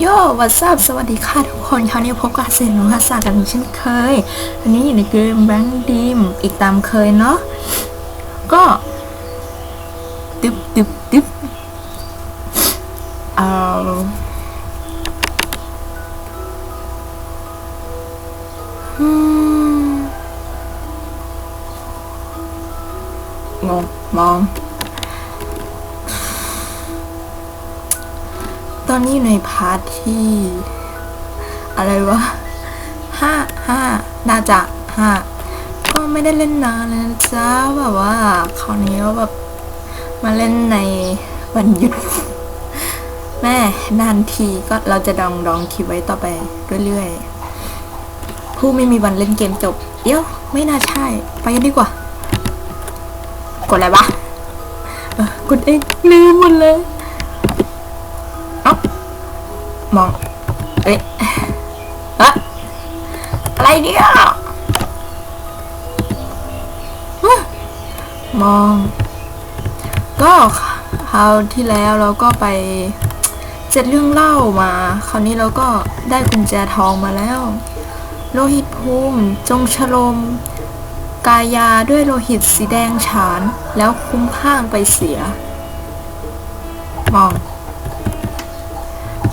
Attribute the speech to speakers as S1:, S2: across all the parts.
S1: โย่วัสซับสวัสดีค่ะทุกคนคราวนี้พบกับเซนนุฮัสสากันอีกเช่นเคยอันนี้อยู่ในเกมแบงค์ดีมอีกตามเคยเนาะ ก็ดึบดึบดึบเอาอืมงงมอง ตอนนี้อยู่ในพาร์ทที่ อะไรวะห้าห้าน่าจะห้าก็ไม่ได้เล่นนานเลยนะจ้าแบบว่าคราวนี้ก็แบบมาเล่นในวันหยุด แม่นานทีก็เราจะดองดองคลิปไว้ต่อไปเรื่อยๆ ผู้ไม่มีวันเล่นเกมจบ เดี๋ยว ไม่น่าใช่ ไปกันดีกว่า กดอะไรวะกดเองลืมหมดเลย มอง เอ๊ะอะอะไรเนี่ยฮะมอง ก็คราวที่แล้วเราก็ไปเจ็ดเรื่องเล่ามา คราวนี้เราก็ได้กุญแจทองมาแล้ว โลหิตภูมิจงฉลม กายาด้วยโลหิตสีแดงฉาน แล้วคุ้มข้างไปเสีย มอง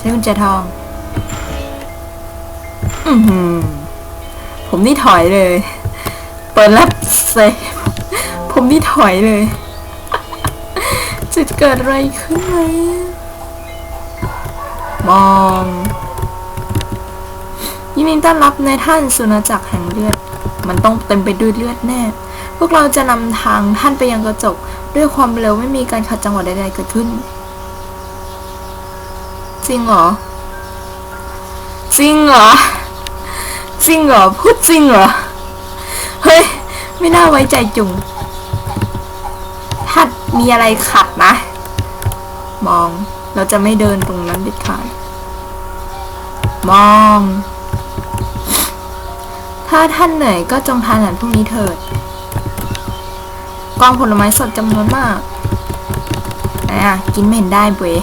S1: ใช้กุญแจทอง อือหือ ผมนี่ถอยเลย เปิดรับเซฟผมนี่ถอยเลย จะเกิดอะไรขึ้นไหมมองยินดีต้อนรับในท่านสุนจักรแห่งเลือด มันต้องเต็มไปด้วยเลือดแน่ พวกเราจะนำทางท่านไปยังกระจก ด้วยความเร็วไม่มีการขัดจังหวะใดๆเกิดขึ้น จริงเหรอ จริงเหรอ จริงเหรอ พูดจริงเหรอ เฮ้ย ไม่น่าไว้ใจจุง ถ้ามีอะไรขัดนะ มอง เราจะไม่เดินตรงนั้นเด็ดขาดมอง ถ้าท่านเหนื่อยก็จงทานอาหารพวกนี้เถิด กองผลไม้สดจำนวนมากนอะ กินไม่เห็นได้เว้ย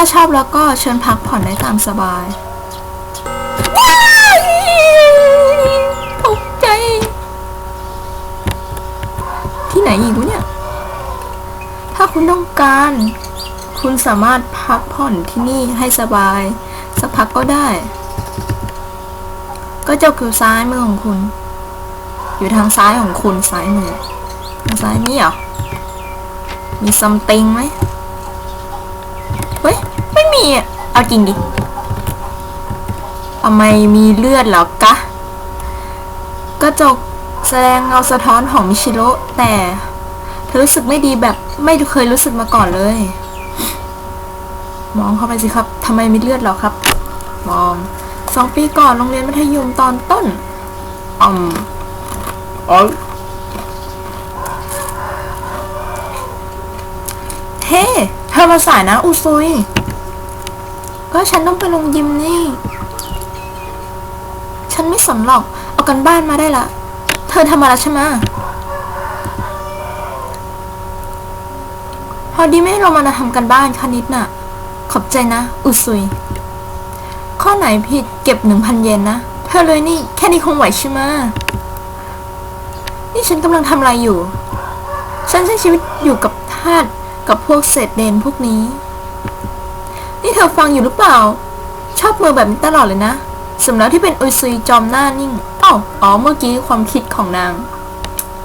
S1: าชอบแล้วก็เชิญพักผ่อนได้ตามสบายตกใจ ที่ไหนอีกวะเนี่ย ถ้าคุณต้องการ คุณสามารถพักผ่อนที่นี่ให้สบาย สักพักก็ได้ ก็จะคือซ้ายมือของคุณ อยู่ทางซ้ายของคุณซ้ายมือ ทางซ้ายนี่เหรอ มีซัมติงไหม เอาจริงดิทำไมมีเลือดเหรอกะกระจกแสดงเงาสะท้อนของมิชิโร่แต่เธอรู้สึกไม่ดีแบบไม่เคยรู้สึกมาก่อนเลย มองเข้าไปสิครับทำไมมีเลือดเหรอครับ มองสองปีก่อนโรงเรียนมัธยมตอนต้นอืมอ๋อเฮ้ เธอมาสายนะอุซุย ก็ฉันต้องไปลงยิมนี่ ฉันไม่สนหรอก เอากันบ้านมาได้ละ เธอทำมาแล้วใช่ไหมพอดีไม่เรามาทำกันบ้านคณิตน่ะ ขอบใจนะ อุซุย ข้อไหนผิดเก็บหนึ่งพันเยนนะ เธอเลยนี่ แค่นี้คงไหวใช่ไหมนี่ฉันกำลังทำอะไรอยู่ ฉันใช้ชีวิตอยู่กับทาสกับพวกเศษเดนพวกนี้ นี่เธอฟังอยู่หรือเปล่า ชอบมือแบบนี้ตลอดเลยนะสำหรับที่เป็นอุยซุยจอมหน้านิ่งอ้าวอ๋อเมื่อกี้ความคิดของนาง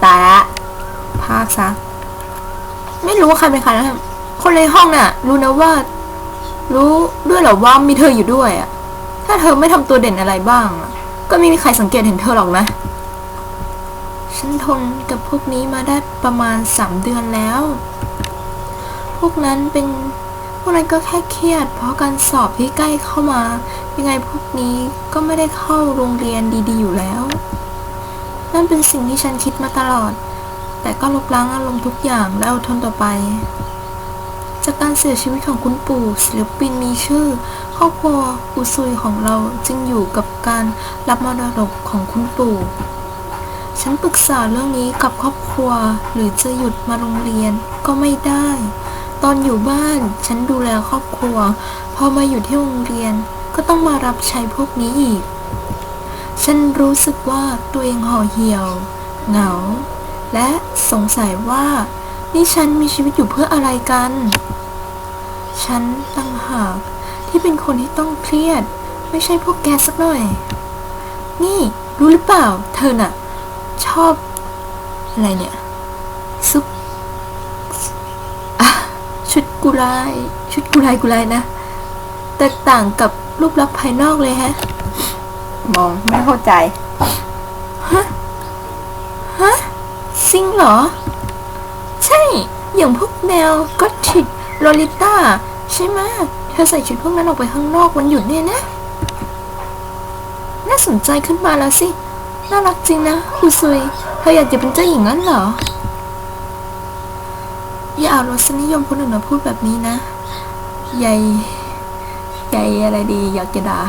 S1: ตายละพากซะ ไม่รู้ว่าใครเป็นใครนะคนในห้องน่ะ รู้นะว่า รู้ด้วยเหรอว่ามีเธออยู่ด้วยอะถ้าเธอไม่ทำตัวเด่นอะไรบ้างอะก็ไม่มีใครสังเกตเห็นเธอหรอกนะฉันทนกับพวกนี้มาได้ประมาณสามเดือนแล้ว พวกนั้นเป็น วกนั้นก็แค่เครียด เพราะการสอบที่ใกล้เข้ามา ยังไงพวกนี้ก็ไม่ได้เข้าโรงเรียนดีๆ อยู่แล้ว นั่นเป็นสิ่งที่ฉันคิดมาตลอด แต่ก็ลบล้างอารมณ์ทุกอย่างและอดทนต่อไป จากการเสียชีวิตของคุณปู่ศิลปินมีชื่อ ครอบครัวอุซุยของเราจึงอยู่กับการรับมรดกของคุณปู่ฉันปรึกษาเรื่องนี้กับครอบครัว หรือจะหยุดมาโรงเรียนก็ไม่ได้ ตอนอยู่บ้านฉันดูแลครอบครัว พอมาอยู่ที่โรงเรียนก็ต้องมารับใช้พวกนี้อีก ฉันรู้สึกว่าตัวเองห่อเหี่ยว เหงา และสงสัยว่า นี่ฉันมีชีวิตอยู่เพื่ออะไรกัน ฉันตั้งหากที่เป็นคนที่ต้องเครียด ไม่ใช่พวกแกสักหน่อย นี่รู้หรือเปล่า เธอน่ะ ชอบ อะไรเนี่ยซุป ชุดกุไลชุดกุไลกุไลนะ แตกต่างกับรูปลักษณ์ภายนอกเลยแฮะ
S2: มองไม่เข้าใจ
S1: ฮะซิงเหรอ ใช่ อย่างพวกแนวก็ติดโลลิต้า ใช่ไหมะเธอใส่ชุดพวกนั้นออกไปข้างนอกวันหยุดเนี่ยนะ น่าสนใจขึ้นมาแล้วสิ น่ารักจริงนะอุซุย เธออยากจะเป็นเจ้าหญิงงั้นเหรอ อย่าเอารสนิยมคนอื่นมาพูดแบบนี้นะใหญ่ใหญ่อะไรดี อยากจะด่า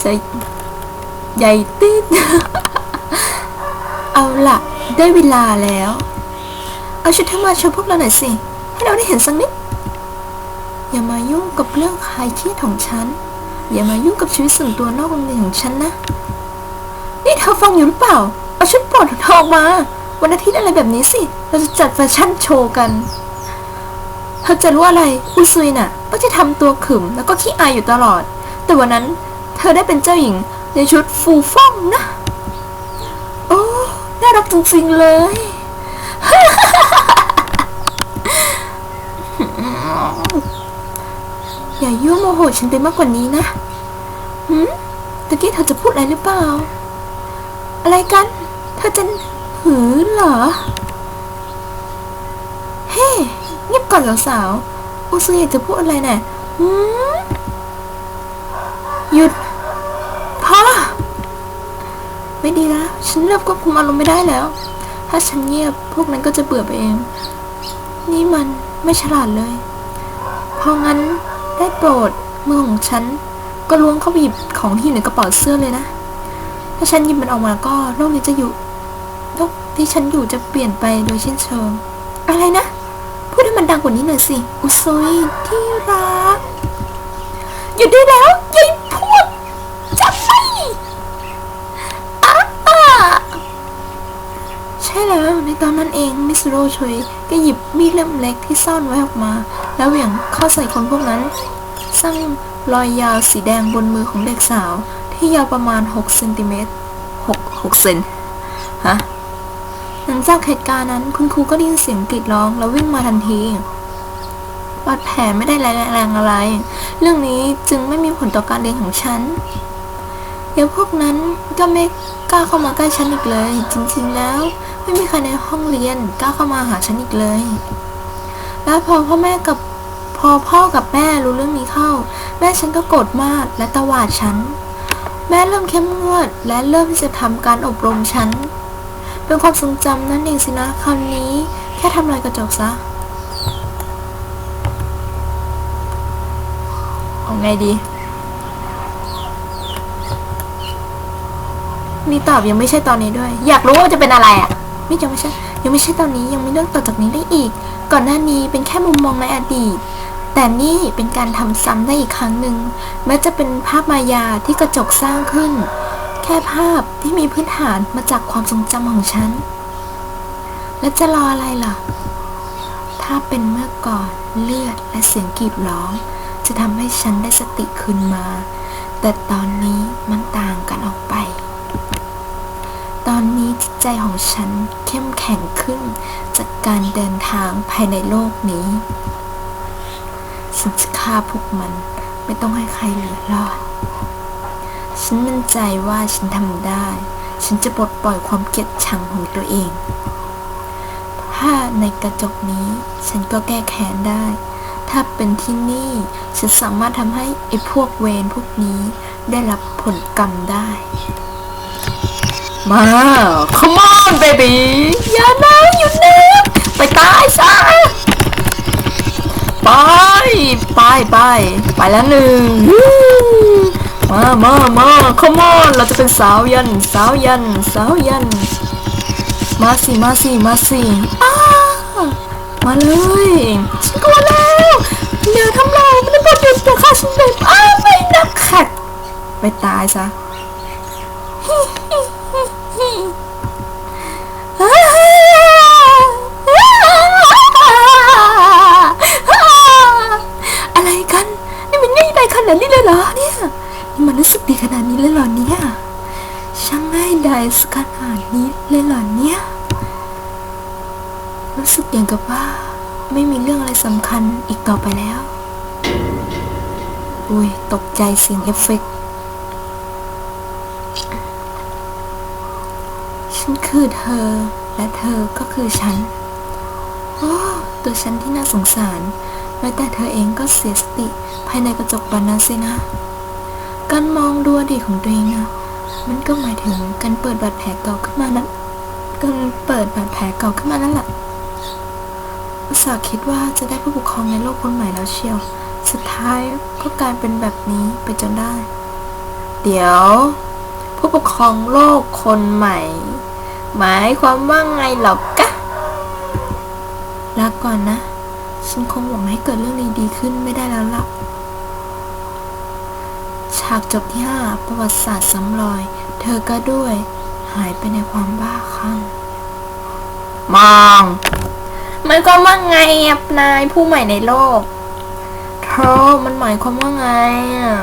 S1: ใจใหญ่ติด เอาละได้เวลาแล้ว เอาชุดเธอมาโชว์พวกเราหน่อยสิ ให้เราได้เห็นสักนิด อย่ามายุ่งกับเรื่องคลายเครียดของฉัน อย่ามายุ่งกับชีวิตส่วนตัวนอกโรงเรียนของฉันนะ นี่เธอฟังอยู่หรือเปล่า เอาชุดโปรดของเธอออกมา วันอาทิตย์อะไรแบบนี้สิ เราจะจัดแฟชั่นโชว์กัน เธอจะรู้อะไร อุซุยน่ะ ก็จะทำตัวขึมแล้วก็ขี้อายอยู่ตลอด แต่วันนั้นเธอได้เป็นเจ้าหญิงในชุดฟูฟ่องนะ โอ้ น่ารักจริงๆเลย อย่ายั่วโมโหฉันไปมากกว่านี้นะหืมตะกี้เธอจะพูดอะไรหรือเปล่า อะไรกัน เธอจะ หือเหรอ เฮ้เงียบก่อนสาวๆอุซุยจะพูดอะไรน่ะหืมหยุดพอไม่ดีแล้วฉันเริ่มควบคุมอารมณ์ไม่ได้แล้ว ถ้าฉันเงียบพวกนั้นก็จะเบื่อไปเอง นี่มันไม่ฉลาดเลย เพราะงั้นได้โปรดมือของฉัน ก็ล้วงเข้าไปหยิบของที่อยู่ในกระเป๋าเสื้อเลยนะ ถ้าฉันหยิบมันออกมาก็โลกนี้จะอยู่ ที่ฉันอยู่จะเปลี่ยนไปโดยสิ้นเชิง อะไรนะ พูดให้มันดังกว่านี้หน่อยสิ อุซยที่รักหยุดได้แล้วยายพวกจะไม่อ้าอาใช่แล้วในตอนนั้นเองมิสโรช่วยก็หยิบมีดเล่มเล็กที่ซ่อนไว้ออกมา แล้วเหวี่ยงเข้าใส่คนพวกนั้น สร้างรอยยาวสีแดงบนมือของเด็กสาว ที่ยาวประมาณ 6 เซนติเมตร6 6เซนฮะ หลังจากเหตุการณ์นั้นคุณครูก็ได้ยินเสียงกรีดร้องแล้ววิ่งมาทันทีบาดแผลไม่ได้แรงอะไร เรื่องนี้จึงไม่มีผลต่อการเรียนของฉัน เดี๋ยวพวกนั้นก็ไม่กล้าเข้ามาใกล้ฉันอีกเลย จริงๆแล้ว ไม่มีใครในห้องเรียนกล้าเข้ามาหาฉันอีกเลย แล้วพอพ่อแม่กับพอพ่อกับแม่รู้เรื่องนี้เข้า แม่ฉันก็โกรธมากและตวาดฉัน แม่เริ่มเข้มงวดและเริ่มที่จะทำการอบรมฉัน เป็นความทรงจำนั่นเองสินะคราวนี้ แค่ทำลายกระจกซะ เอาไงดี มีตอบยังไม่ใช่ตอนนี้ด้วย อยากรู้ว่าจะเป็นอะไรอะ ไม่ยังไม่ใช่ ยังไม่ใช่ตอนนี้ยังมีเรื่องต่อจากนี้ได้อีก ก่อนหน้านี้เป็นแค่มุมมองในอดีตแต่นี่เป็นการทำซ้ำได้อีกครั้งหนึ่งแม้จะเป็นภาพมายาที่กระจกสร้างขึ้น แค่ภาพที่มีพื้นฐานมาจากความทรงจำของฉัน แล้วจะรออะไรล่ะ ถ้าเป็นเมื่อก่อนเลือดและเสียงกรีดร้อง จะทำให้ฉันได้สติคืนมา แต่ตอนนี้มันต่างกันออกไป ตอนนี้จิตใจของฉันเข้มแข็งขึ้นจากการเดินทางภายในโลกนี้ ฉันจะฆ่าพวกมันไม่ต้องให้ใครเหลือรอด ฉันมั่นใจว่าฉันทำได้ ฉันจะปลดปล่อยความเกลียดชังของตัวเอง ถ้าในกระจกนี้ฉันก็แก้แค้นได้ ถ้าเป็นที่นี่ ฉันสามารถทำให้ไอ้พวกเวรพวกนี้ได้รับผลกรรมได้ มา come on baby อย่านะอยู่นะไปตายซะไป ไปไป ไปแล้วหนึ่ง มามามาขมอนเราจะเป็นสาวยัน สาวยัน สาวยัน มาสิมาสิมาสิอ้ามาเลยฉันกลัวแล้วอย่าทำเราไม่ได้บอกหยุดอย่าฆ่าฉันเลยอ้าวไม่นะขัดไปตายซะ สึกดีขนาดนี้เลยเหรอเนี่ย ช่างง่ายได้สักขนาดนี้เลยเหรอเนี่ย รู้สึกอย่างกับว่า ไม่มีเรื่องอะไรสำคัญอีกต่อไปแล้ว อุ้ยตกใจเสียงเอฟเฟกต์ฉันคือเธอ และเธอก็คือฉัน โอ้ ตัวฉันที่น่าสงสารแม้แต่เธอเองก็เสียสติภายในกระจกบานนั้นสินะ การมองดูอดีตของตัวเองนะมันก็หมายถึงการเปิดบาดแผลเก่าขึ้นมานั้นการเปิดบาดแผลเก่าขึ้นมานั่นแหละส่าห์คิดว่าจะได้ผู้ปกครองในโลกคนใหม่แล้วเชียว สุดท้ายก็กลายเป็นแบบนี้ไปจนได้ เดี๋ยว ผู้ปกครองโลกคนใหม่ หมายความว่าไงหรอกะลาก่อนนะ ฉันคงหวังให้เกิดเรื่องดีๆขึ้นไม่ได้แล้วล่ะากจบที่ห้าประวัติศาสตร์ซ้ำรอย เธอก็ด้วย หายไปในความบ้าคลั่งมองหมายความว่าไงอะนายผู้ใหม่ในโลกเธอมันหมายความว่าไงอะ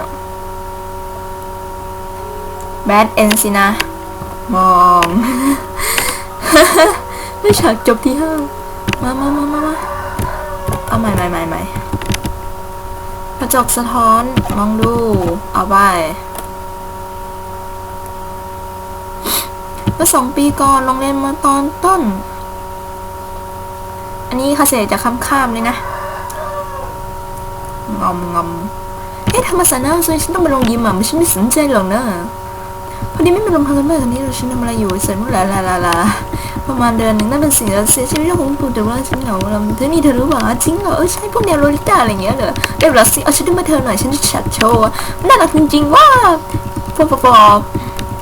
S1: แบดเอนสินะ มองไม่ฉากจบที่ห้ามามามามามาเอาใหม่ใหม่ใหม่ใหม่ กระจกสะท้อนมองดู เอาไปเมื่อสองปีก่อนโรงเรียนมาตอนต้น อันนี้คาเสจะข้ามข้ามๆเลยนะ งอมงอมเอ๊ะทำไมสารน่าซวยฉันต้องไปลงยิมอะไม่ฉันไม่สนใจหรอกเนอะ พอดีไม่มีลมพักกันบ้างตอนนี้เราฉันทำอะไรอยู่เสร็จเมื่อไหร่ลาลาลาประมาณเดือนหนึ่งนั่นเป็นสิ่งที่เสียชีวิตของปู่แต่ว่าฉันเหงาเราเธอนี่เธอรู้เปล่าจริงเหรอเออใช่พวกแนวโรลิต้าอะไรเงี้ยเหรอได้เวลาสิเอาฉันด้วยมาเธอหน่อยฉันจะฉัดโชว์น่ารักจริงๆว่าปอบปอบปอ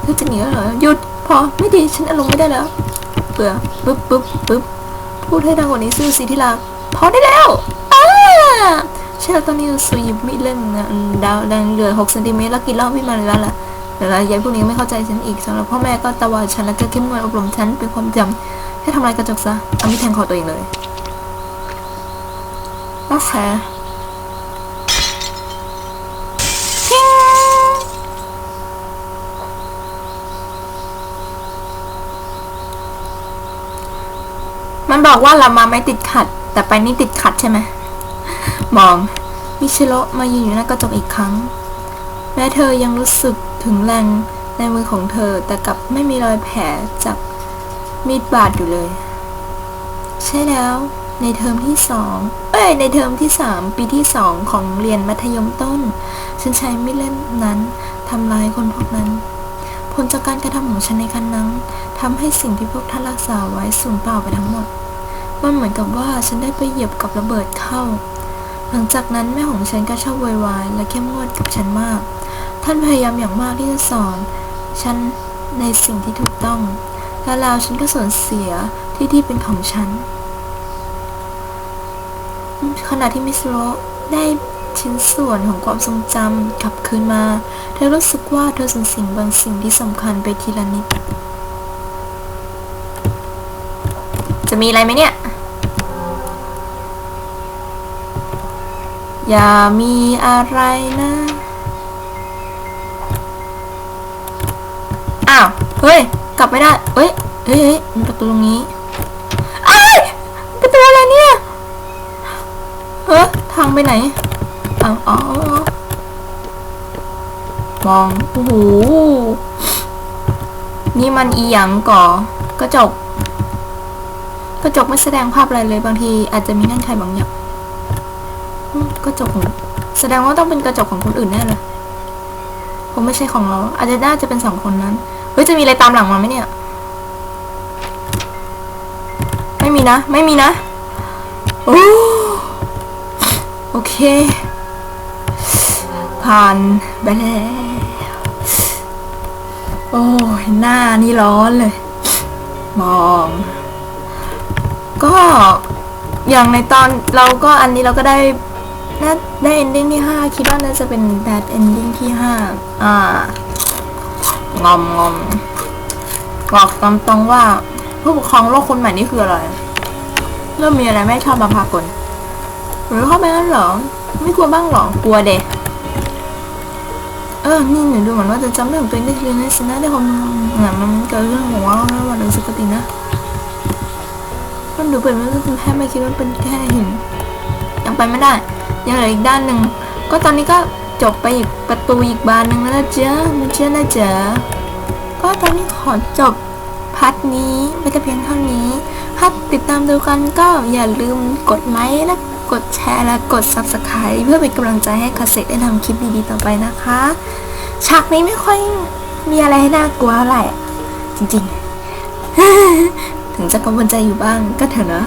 S1: เธอจะหนีเหรอหยุดพอไม่ดีฉันอารมณ์ไม่ได้แล้วเบื่อปึ๊บปึ๊บปึ๊บพูดให้ดังกว่านี้ซื่อสิที่รักพอได้แล้วอ้าใช่แล้วตอนนี้สุยิบมีดเล่นะดาวแดงเหลือหกเซนติเมตรแล้วกินเหล้าพี่มาแล้วล่ะ แต่ละยายพวกนี้ไม่เข้าใจฉันอีกสำหรับพ่อแม่ก็ตะวาดฉันแล้วก็เข้มงวดอบรมฉันเป็นความจำให้ทำลายกระจกซะเอามีดแทงคอตัวเองเลยโอเคมันบอกว่าเรามาไม่ติดขัด แต่ไปนี่ติดขัดใช่ไหมมอง มิเชโร่มายืนอยู่หน้ากระจกอีกครั้ง แม้เธอยังรู้สึก ถึงแรงในมือของเธอแต่กลับไม่มีรอยแผลจากมีดบาดอยู่เลย ใช่แล้ว ในเทอมที่สองเอ้ยในเทอมที่สามปีที่สองของเรียนมัธยมต้น ฉันใช้มีดเล่นนั้นทำร้ายคนพวกนั้น ผลจากการกระทำของฉันในครั้งนั้นทำให้สิ่งที่พวกท่านรักษาไว้สูญเปล่าไปทั้งหมดมันเหมือนกับว่าฉันได้ไปเหยียบกับระเบิดเข้า หลังจากนั้นแม่ของฉันก็ชอบโวยวายและเข้มงวดกับฉันมาก ท่านพยายามอย่างมากที่จะสอนฉันในสิ่งที่ถูกต้อง และแล้วฉันก็สูญเสียที่ที่เป็นของฉัน ขณะที่มิสโรได้ชิ้นส่วนของความทรงจำกลับคืนมา เธอรู้สึกว่าเธอสูญเสียบางสิ่งที่สำคัญไปทีละนิด จะมีอะไรไหมเนี่ย อย่ามีอะไรนะ เฮ้ย กลับไม่ได้เฮ้ยเฮ้ยมันประตูตรงนี้ไอ้ประตูอะไรเนี่ยเฮ้ยทางไปไหนเอ้าวอ๋ออ๋อมองโอ้โหนี่มันอีหยังก่อกระจก กระจกไม่แสดงภาพอะไรเลยบางทีอาจจะมีเงื่อนไขบางอย่างกระจกของแสดงว่าต้องเป็นกระจกของคนอื่นแน่เลยคงไม่ใช่ของเรา อาจจะน่าจะเป็นสองคนนั้น ฮ้ยจะมีอะไรตามหลังมาไหมเนี่ย ไม่มีนะ ไม่มีนะ โอ้โอเค ผ่านไปแล้วโอ้ยหน้านี่ร้อนเลย มอง ก็อย่างในตอนเราก็อันนี้เราก็ได้น่าได้ ending ที่ห้าคิดว่าน่าจะเป็น bad ending ที่ห้าอ่า งอมงอมบอกตามตรงว่า ผู้ปกครองโลกคนใหม่นี่คืออะไร เริ่มมีอะไรไม่ชอบมาพากลหรือเข้าไปงั้นเหรอ ไม่กลัวบ้างเหรอกลัวเดะเออ นี่หนูดูเหมือนว่าจะจำเรื่องของตัวเองได้เลยนะสินะได้ความเหมือนมันเกิดเรื่องของว่าแล้ววันนึ่งสกตินะ มันดูเป็นว่าคุณแค่ไม่คิดว่าเป็นแค่หินยังไปไม่ได้ ยังเหลืออีกด้านหนึ่ง ก็ตอนนี้ก็ จบไปอีกประตูอีกบานหนึ่งแล้วนะเจ้ามันเชื่อนะเจ้าก็ตอนนี้ขอจบพาร์ทนี้ไปแต่เพียงเท่านี้ถ้าติดตามดูกันก็อย่าลืมกดไลค์และกดแชร์และกด subscribe เพื่อเป็นกำลังใจให้คาเซ็ตได้ทำคลิปดีๆต่อไปนะคะ ฉากนี้ไม่ค่อยมีอะไรให้น่ากลัวเท่าไรจริงๆ ถึงจะกังวลใจอยู่บ้างก็เถอะนะ